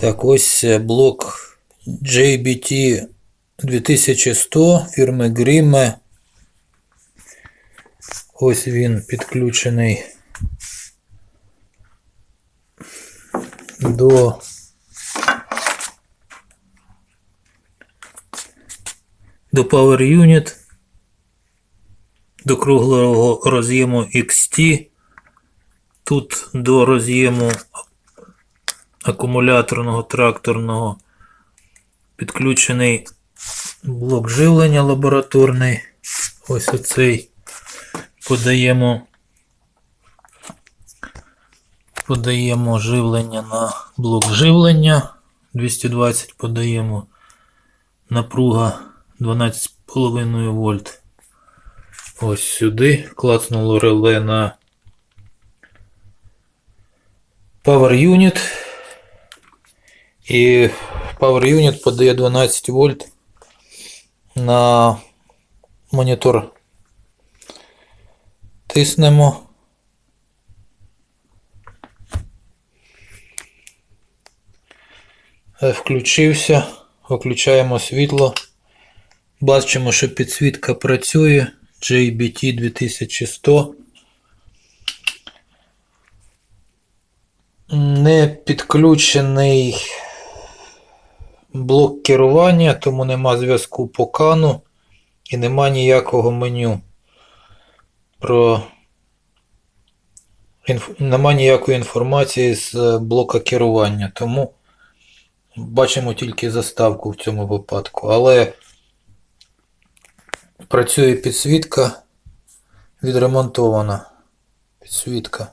Так, ось е, блок JBT 2100 фірми Grimme. Ось він підключений до до Power Unit, до круглого роз'єму XT. Тут до роз'єму акумуляторного тракторного підключений блок живлення лабораторний. Ось оцей подаємо. Подаємо живлення на блок живлення. 220 подаємо напруга 12,5 вольт. Ось сюди клацнуло реле на Power Unit. І Power Unit подає 12 вольт на монітор. Тиснемо. Е, Включився. Виключаємо світло. Бачимо, що підсвітка працює. JBT 2100. Не підключений блок керування, тому нема зв'язку по кану і нема ніякого меню. Про інф... нема ніякої інформації з е, блока керування, тому бачимо тільки заставку в цьому випадку. Але працює підсвітка відремонтована. Підсвітка.